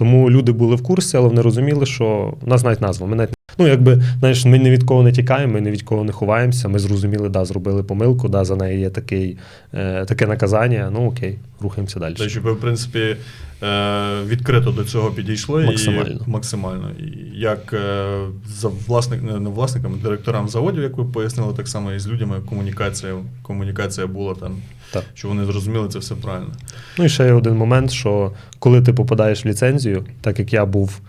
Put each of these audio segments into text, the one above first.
Тому люди були в курсі, але вони розуміли, що нас навіть назва. Ми навіть, ну, якби, знаєш, ми ні від кого не тікаємо, ми ні від кого не ховаємося. Ми зрозуміли, да, зробили помилку, да, за неї є такий, е, таке наказання. Ну окей, рухаємося далі. Щоб ви, в принципі, е, відкрито до цього підійшли Максимально. і максимально. І як е, за власник, не власниками, директорам заводів, як ви пояснили, так само і з людьми комунікація, комунікація була там, Так. що вони зрозуміли це все правильно. Ну і ще є один момент, що коли ти попадаєш в ліцензію, так як я був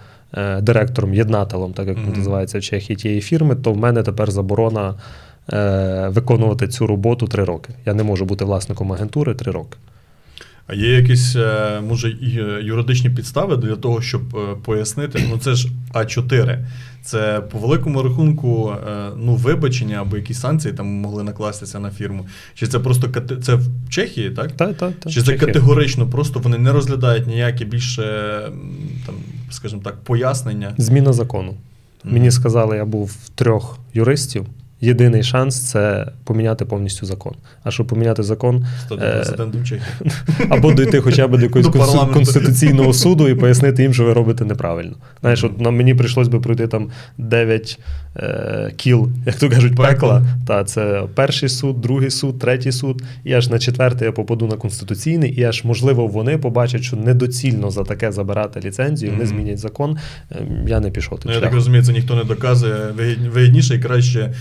директором, єднателем, так як Мгм. називається в Чехії тієї фірми, то в мене тепер заборона е, виконувати цю роботу три роки. Я не можу бути власником агентури три роки. А є якісь, е, може, е, юридичні підстави для того, щоб е, пояснити, ну це ж А4. Це по великому рахунку е, ну, вибачення або якісь санкції там могли накластися на фірму. Чи це просто це в Чехії, так? Та, та, та, Чи це Чехія. категорично, просто вони не розглядають ніякі більше, там, скажімо так, пояснення. Зміна закону. Мені сказали, я був в трьох юристів. Єдиний шанс це поміняти повністю закон. А щоб поміняти закон, Стати Е, президентом Чехії. або дойти хоча б до якогось До конституційного суду і пояснити їм, що ви робите неправильно. Знаєш, от нам мені прийшлось би пройти там 9 е, кіл, як то кажуть, Пекла. пекла. Та це перший суд, другий суд, третій суд, і аж на четвертий я попаду на конституційний, і аж можливо вони побачать, що недоцільно за таке забирати ліцензію, вони змінять закон. Ем, Я не пішов Ну, я так розумію, це ніхто не доказує. Вигідні- Вигідніше і краще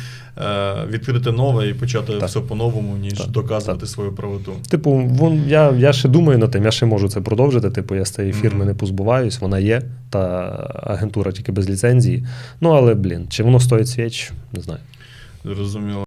відкрити нове і почати Так. все по-новому, ніж Так, доказувати так. свою правоту. Типу, вон, я, я ще думаю над тим, я ще можу це продовжити. Типу, я з цієї фірми Мгм. не позбуваюсь, вона є, та агентура тільки без ліцензії. Ну, але, блін, чи воно стоїть свіч, не знаю. Зрозуміло.